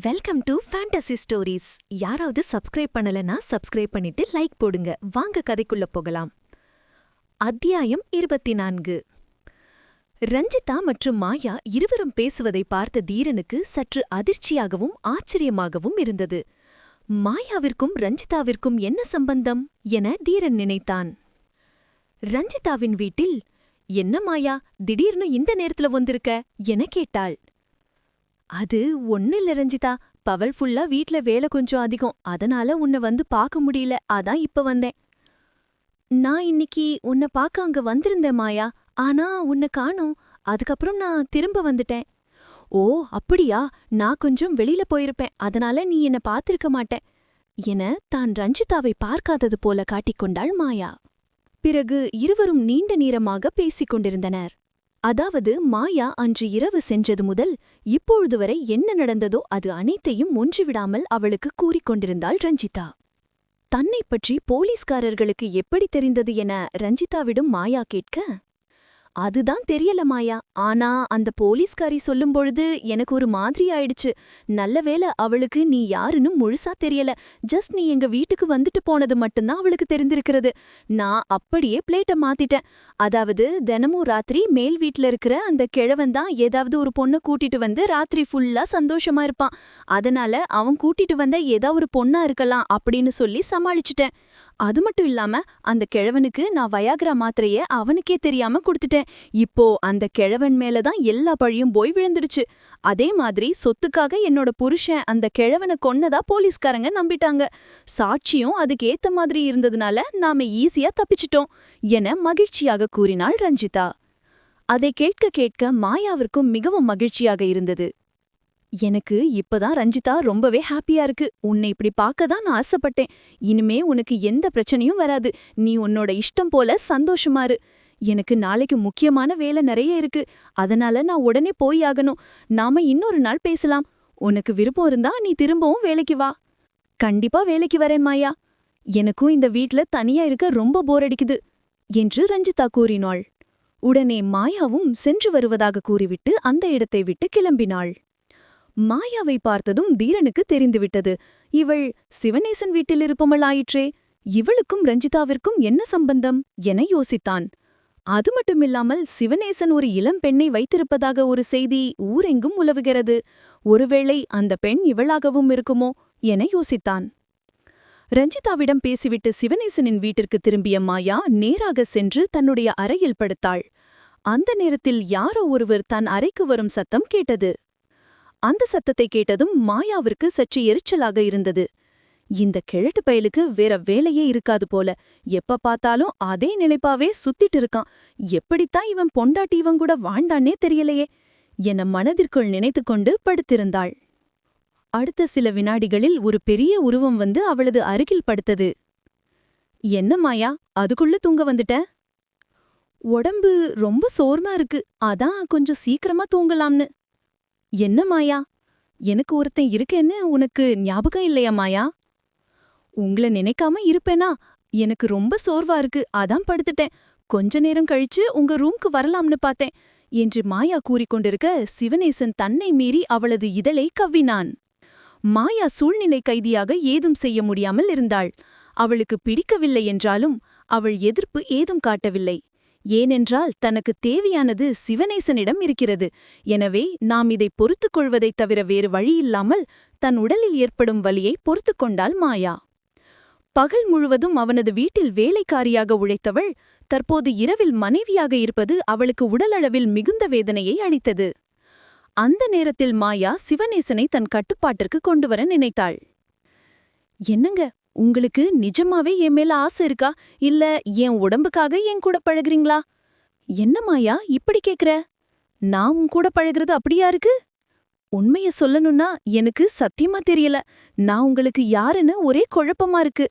Welcome to fantasy stories யாராவது subscribe பண்ணலனா subscribe பண்ணிட்டு லைக் போடுங்க. வாங்க கதைக்குள்ள போகலாம். அத்தியாயம் இருபத்தி நான்கு ரஞ்சிதா மற்றும் மாயா இருவரும் பேசுவதை பார்த்த தீரனுக்கு சற்று அதிர்ச்சியாகவும் ஆச்சரியமாகவும் இருந்தது. மாயாவிற்கும் ரஞ்சிதாவிற்கும் என்ன சம்பந்தம் என தீரன் நினைத்தான். ரஞ்சிதாவின் வீட்டில் என்ன மாயா திடீர்னு இந்த நேரத்துல வந்திருக்க? என கேட்டாள். அது ஒன்னும் இல்ல ரஞ்சிதா பவல் ஃபுல்லா வீட்ல வேலை கொஞ்சம் அதிகம். அதனால உன்னை வந்து பார்க்க முடியல. அதான் இப்ப வந்தேன். நான் இன்னிக்கு உன்னை பார்க்க அங்க வந்திருந்தேன் மாயா. ஆனா உன்னை காணோம். அதுக்கப்புறம் நான் திரும்ப வந்துட்டேன். ஓ அப்படியா? நான் கொஞ்சம் வெளியில போயிருப்பேன். அதனால நீ என்ன பார்த்திருக்க மாட்டேன். என தான் ரஞ்சிதாவை பார்க்காதது போல காட்டிக்கொண்டாள் மாயா. பிறகு இருவரும் நீண்ட நேரமாக பேசிக் கொண்டிருந்தனர். அதாவது மாயா அன்று இரவு சென்றது முதல் இப்பொழுது வரை என்ன நடந்ததோ அது அனைத்தையும் ஒன்றுவிடாமல் அவளுக்கு கூறிக் கொண்டிருந்தாள் ரஞ்சிதா. தன்னைப் பற்றி போலீஸ்காரர்களுக்கு எப்படி தெரிந்தது என ரஞ்சிதாவிடம் மாயா கேட்க அதுதான் தெரியல மாயா. ஆனா அந்த போலீஸ்காரி சொல்லும் பொழுது எனக்கு ஒரு மாதிரி ஆயிடுச்சு. நல்ல வேளை அவளுக்கு நீ யாருன்னு முழுசா தெரியல. ஜஸ்ட் நீ எங்க வீட்டுக்கு வந்துட்டு போனது மட்டும்தான் அவளுக்கு தெரிந்திருக்கிறது. நான் அப்படியே பிளேட்டை மாத்திட்டேன். அதாவது தினமும் ராத்திரி மேல் வீட்ல இருக்கிற அந்த கிழவன் தான் ஏதாவது ஒரு பொண்ணை கூட்டிட்டு வந்து ராத்திரி ஃபுல்லா சந்தோஷமா இருப்பான். அதனால அவன் கூட்டிட்டு வந்த ஏதாவது ஒரு பொண்ணா இருக்கலாம் அப்படின்னு சொல்லி சமாளிச்சிட்டேன். அது மட்டும் இல்லாம அந்த கிழவனுக்கு நான் வயாகிரா மாத்திரைய அவனுக்கே தெரியாம கொடுத்துட்டேன். இப்போ அந்த கிழவன் மேலதான் எல்லா பழியும் போய் விழுந்துடுச்சு. அதே மாதிரி சொத்துக்காக என்னோட புருஷன் அந்த கிழவனை கொன்னதா போலீஸ்காரங்க நம்பிட்டாங்க. சாட்சியும் அதுக்கு ஏத்த மாதிரி இருந்ததுனால நாம ஈஸியா தப்பிச்சிட்டோம் என மகிழ்ச்சியாக கூறினாள் ரஞ்சிதா. அதை கேட்க கேட்க மாயாவிற்கும் மிகவும் மகிழ்ச்சியாக இருந்தது. எனக்கு இப்பதான் ரஞ்சிதா ரொம்பவே ஹாப்பியா இருக்கு. உன்னை இப்படி பார்க்க தான் நான் ஆசைப்பட்டேன். இனிமே உனக்கு எந்த பிரச்சனையும் வராது. நீ உன்னோட இஷ்டம் போல சந்தோஷமாரு எனக்கு நாளைக்கு முக்கியமான வேலை நிறைய இருக்கு. அதனால நான் உடனே போய் ஆகணும். நாம இன்னொரு நாள் பேசலாம். உனக்கு விருப்பம் இருந்தா நீ திரும்பவும் வேலைக்கு வா. கண்டிப்பா வேலைக்கு வரேன் மாயா. எனக்கும் இந்த வீட்ல தனியா இருக்க ரொம்ப போர் அடிக்குது என்று ரஞ்சிதா கூறினாள். உடனே மாயாவும் சென்று வருவதாக கூறிவிட்டு அந்த இடத்தை விட்டு கிளம்பினாள். மாயாவை பார்த்ததும் தீரனுக்கு தெரிந்துவிட்டது. இவள் சிவநேசன் வீட்டில் இருப்பவளாயிற்றே இவளுக்கும் ரஞ்சிதாவிற்கும் என்ன சம்பந்தம்? என யோசித்தான். அது மட்டுமில்லாமல் சிவநேசன் ஒரு இளம் பெண்ணை வைத்திருப்பதாக ஒரு செய்தி ஊரெங்கும் உலவுகிறது. ஒருவேளை அந்த பெண் இவளாகவும் இருக்குமோ? என யோசித்தான். ரஞ்சிதாவிடம் பேசிவிட்டு சிவநேசனின் வீட்டிற்கு திரும்பிய மாயா நேராக சென்று தன்னுடைய அறையில் படுத்தாள். அந்த நேரத்தில் யாரோ ஒருவர் தன் அறைக்கு வரும் சத்தம் கேட்டது. அந்த சத்தத்தை கேட்டதும் மாயாவிற்கு சற்று எரிச்சலாக இருந்தது. இந்த கிழட்டு பயலுக்கு வேற வேலையே இருக்காது போல. எப்ப பார்த்தாலும் அதே நினைப்பாவே சுத்திட்டு இருக்கான். எப்படித்தான் இவன் பொண்டாட்டி இவன் கூட வாழ்ந்தானே தெரியலையே. என மனதிற்குள் நினைத்து கொண்டு படுத்திருந்தாள். அடுத்த சில வினாடிகளில் ஒரு பெரிய உருவம் வந்து அவளது அருகில் படுத்தது. என்ன மாயா அதுக்குள்ள தூங்க வந்துட்ட? உடம்பு ரொம்ப சோர்மா இருக்கு. அதான் கொஞ்சம் சீக்கிரமா தூங்கலாம்னு. என்ன மாயா? எனக்கு ஒருத்தன் இருக்கேன்னு உனக்கு ஞாபகம் இல்லையா மாயா? உங்கள நினைக்காம இருப்பேனா? எனக்கு ரொம்ப சோர்வா இருக்கு. அதான் படுத்துட்டேன். கொஞ்ச நேரம் கழிச்சு உங்க ரூம்க்கு வரலாம்னு பார்த்தேன். என்று மாயா கூறிக்கொண்டிருக்க சிவனேசன் தன்னை மீறி அவளது இதழை கவ்வினான். மாயா சூழ்நிலை கைதியாக ஏதும் செய்ய முடியாமல் இருந்தாள். அவளுக்கு பிடிக்கவில்லை என்றாலும் அவள் எதிர்ப்பு ஏதும் காட்டவில்லை. ஏனென்றால் தனக்கு தேவையானது சிவனேசனிடம் இருக்கிறது. எனவே நாம் இதை பொறுத்துக் கொள்வதைத் தவிர வேறு வழியில்லாமல் தன் உடலில் ஏற்படும் வலியை பொறுத்துக் கொண்டாள் மாயா. பகல் முழுவதும் அவனது வீட்டில் வேலைக்காரியாக உழைத்தவள் தற்போது இரவில் மனைவியாக இருப்பது அவளுக்கு உடலளவில் மிகுந்த வேதனையை அளித்தது. அந்த நேரத்தில் மாயா சிவனேசனை தன் கட்டுப்பாட்டிற்கு கொண்டுவர நினைத்தாள். என்னங்க? உங்களுக்கு நிஜமாவே என் மேல ஆசை இருக்கா? இல்ல என் உடம்புக்காக என் கூட பழகுறீங்களா? என்ன மாயா இப்படி கேக்குற? நான் உன் கூட பழகுறது அப்படியா இருக்கு? உண்மைய சொல்லணும்னா எனக்கு சத்தியமா தெரியல. நான் உங்களுக்கு யாருன்னு ஒரே குழப்பமா இருக்கு.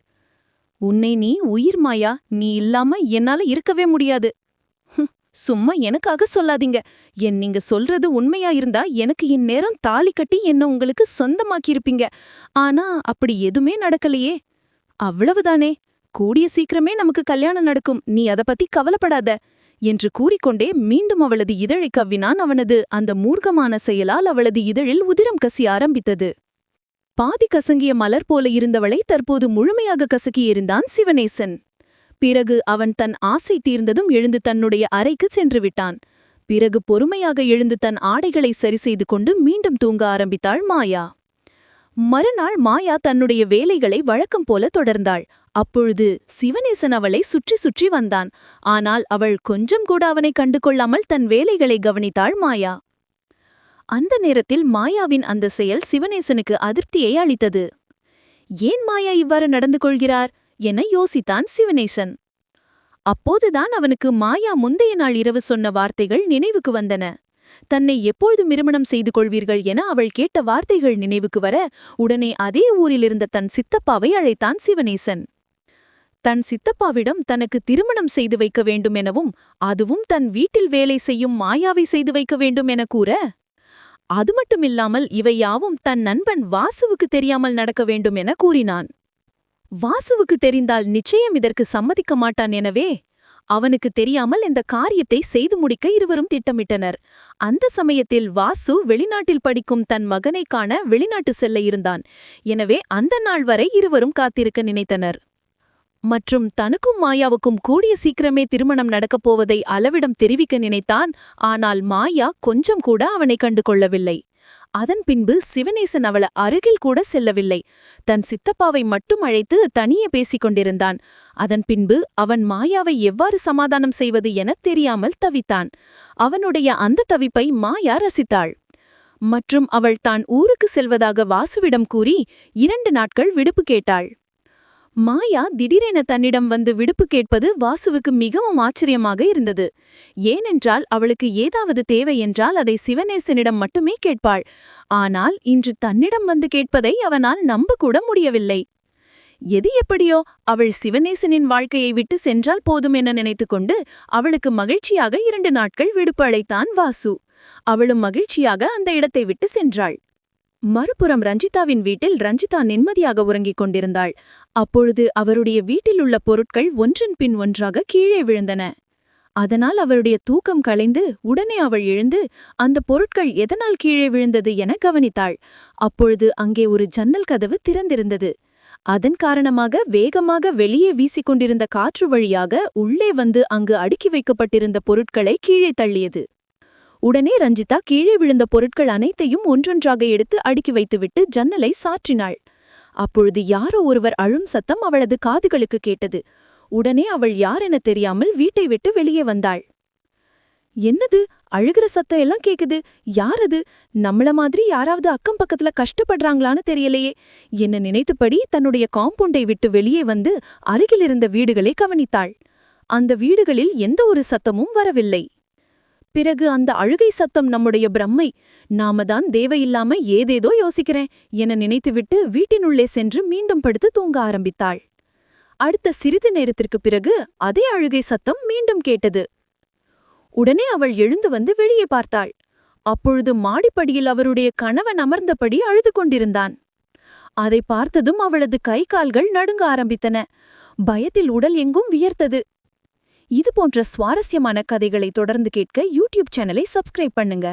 உன்னை நீ உயிர் மாயா நீ இல்லாம என்னால இருக்கவே முடியாது. ஹும், சும்மா எனக்காக சொல்லாதீங்க. என் நீங்க சொல்றது உண்மையா இருந்தா எனக்கு இந்நேரம் தாலி கட்டி என்ன உங்களுக்கு சொந்தமாக்கியிருப்பீங்க. ஆனா அப்படி எதுவுமே நடக்கலையே. அவ்வளவுதானே? கூடிய சீக்கிரமே நமக்கு கல்யாணம் நடக்கும். நீ அதை பத்தி கவலைப்படாத. என்று கூறிக்கொண்டே மீண்டும் அவளது இதழை கவ்வினான் அவனது. அந்த மூர்க்கமான செயலால் அவளது இதழில் உதிரம் கசி ஆரம்பித்தது. பாதி கசங்கிய மலர் போல இருந்தவளை தற்போது முழுமையாக கசக்கியிருந்தான் சிவனேசன். பிறகு அவன் தன் ஆசை தீர்ந்ததும் எழுந்து தன்னுடைய அறைக்கு சென்று விட்டான். பிறகு பொறுமையாக எழுந்து தன் ஆடைகளை சரி செய்து கொண்டு மீண்டும் தூங்க ஆரம்பித்தாள் மாயா. மறுநாள் மாயா தன்னுடைய வேலைகளை வழக்கம் போல தொடர்ந்தாள். அப்பொழுது சிவனேசன் அவளை சுற்றி சுற்றி வந்தான். ஆனால் அவள் கொஞ்சம் கூட அவனை கண்டு கொள்ளாமல் தன் வேலைகளை கவனித்தாள் மாயா. அந்த நேரத்தில் மாயாவின் அந்த செயல் சிவனேசனுக்கு அதிருப்தியை அளித்தது. ஏன் மாயா இவ்வாறு நடந்து கொள்கிறார்? என யோசித்தான் சிவனேசன் அப்போதுதான் அவனுக்கு மாயா முந்தைய நாள் இரவு சொன்ன வார்த்தைகள் நினைவுக்கு வந்தன. தன்னை எப்பொழுது திருமணம் செய்து கொள்வீர்கள் என அவள் கேட்ட வார்த்தைகள் நினைவுக்கு வர உடனே அதே ஊரிலிருந்த தன் சித்தப்பாவை அழைத்தான் சிவனேசன். தன் சித்தப்பாவிடம் தனக்கு திருமணம் செய்து வைக்க வேண்டும் எனவும் அதுவும் தன் வீட்டில் வேலை செய்யும் மாயாவை செய்து வைக்க வேண்டும் என கூற அது மட்டுமில்லாமல் இவை யாவும் தன் நண்பன் வாசுவுக்கு தெரியாமல் நடக்க வேண்டும் என கூறினான். வாசுவுக்கு தெரிந்தால் நிச்சயம் இதற்கு சம்மதிக்க மாட்டான் எனவே அவனுக்கு தெரியாமல் இந்த காரியத்தை செய்து முடிக்க இருவரும் திட்டமிட்டனர். அந்த சமயத்தில் வாசு வெளிநாட்டில் படிக்கும் தன் மகனை காண வெளிநாட்டு செல்ல இருந்தான். எனவே அந்த நாள் வரை இருவரும் காத்திருக்க நினைத்தனர். மற்றும் தனக்கும் மாயாவுக்கும் கூடிய சீக்கிரமே திருமணம் நடக்கப் போவதை அளவிடம் தெரிவிக்க நினைத்தான். ஆனால் மாயா கொஞ்சம் கூட அவனை கண்டு கொள்ளவில்லை அதன் பின்பு சிவநேசன் அவள அருகில் கூட செல்லவில்லை. தன் சித்தப்பாவை மட்டும் அழைத்து தனியே பேசிக் கொண்டிருந்தான். அதன் பின்பு அவன் மாயாவை எவ்வாறு சமாதானம் செய்வது எனத் தெரியாமல் தவித்தான். அவனுடைய அந்த தவிப்பை மாயா ரசித்தாள். மற்றும் அவள் தான் ஊருக்கு செல்வதாக வாசுவிடம் கூறி இரண்டு நாட்கள் விடுப்பு கேட்டாள். மாயா திடீரென தன்னிடம் வந்து விடுப்பு கேட்பது வாசுவுக்கு மிகவும் ஆச்சரியமாக இருந்தது. ஏனென்றால் அவளுக்கு ஏதாவது தேவை என்றால் அதை சிவனேசனிடம் மட்டுமே கேட்பாள். ஆனால் இன்று தன்னிடம் வந்து கேட்பதை அவனால் நம்பக்கூட முடியவில்லை. எது எப்படியோ அவள் சிவனேசனின் வாழ்க்கையை விட்டு சென்றால் போதும் என நினைத்துக்கொண்டு அவளுக்கு மகிழ்ச்சியாக இரண்டு நாட்கள் விடுப்பு அழைத்தான் வாசு. அவளும் மகிழ்ச்சியாக அந்த இடத்தை விட்டு சென்றாள். மறுபுறம் ரஞ்சிதாவின் வீட்டில் ரஞ்சிதா நிம்மதியாக உறங்கிக் கொண்டிருந்தாள். அப்பொழுது அவருடைய வீட்டிலுள்ள பொருட்கள் ஒன்றன் பின் ஒன்றாக கீழே விழுந்தன. அதனால் அவருடைய தூக்கம் களைந்து உடனே அவள் எழுந்து அந்த பொருட்கள் எதனால் கீழே விழுந்தது என கவனித்தாள். அப்பொழுது அங்கே ஒரு ஜன்னல் கதவு திறந்திருந்தது. அதன் காரணமாக வேகமாக வெளியே வீசிக்கொண்டிருந்த காற்று வழியாக உள்ளே வந்து அங்கு அடுக்கி வைக்கப்பட்டிருந்த பொருட்களை கீழே தள்ளியது. உடனே ரஞ்சிதா கீழே விழுந்த பொருட்கள் அனைத்தையும் ஒன்றொன்றாக எடுத்து அடுக்கி வைத்துவிட்டு ஜன்னலை சாற்றினாள். அப்பொழுது யாரோ ஒருவர் அழும் சத்தம் அவளது காதுகளுக்கு கேட்டது. உடனே அவள் யாரென தெரியாமல் வீட்டை விட்டு வெளியே வந்தாள். என்னது? அழுகிற சத்தம் எல்லாம் கேக்குது. யார் அது நம்மள மாதிரி யாராவது அக்கம் பக்கத்துல கஷ்டப்படுறாங்களான்னு தெரியலையே. என்ன நினைத்தபடி தன்னுடைய காம்பவுண்டை விட்டு வெளியே வந்து அருகிலிருந்த வீடுகளை கவனித்தாள். அந்த வீடுகளில் எந்த ஒரு சத்தமும் வரவில்லை. பிறகு அந்த அழுகை சத்தம் நம்முடைய பிரம்மை நாம தான் தேவையில்லாம ஏதேதோ யோசிக்கிறேன் என நினைத்துவிட்டு வீட்டினுள்ளே சென்று மீண்டும் படுத்து தூங்க ஆரம்பித்தாள். அடுத்த சிறிது நேரத்திற்கு பிறகு அதே அழுகை சத்தம் மீண்டும் கேட்டது. உடனே அவள் எழுந்து வந்து வெளியே பார்த்தாள். அப்பொழுது மாடிப்படியில் அவருடைய கணவன் அமர்ந்தபடி அழுது கொண்டிருந்தான். அதை பார்த்ததும் அவளது கை கால்கள் நடுங்க ஆரம்பித்தன. பயத்தில் உடல் எங்கும் வியர்த்தது. இது போன்ற சுவாரஸ்யமான கதைகளை தொடர்ந்து கேட்க யூடியூப் சேனலை சப்ஸ்கிரைப் பண்ணுங்க.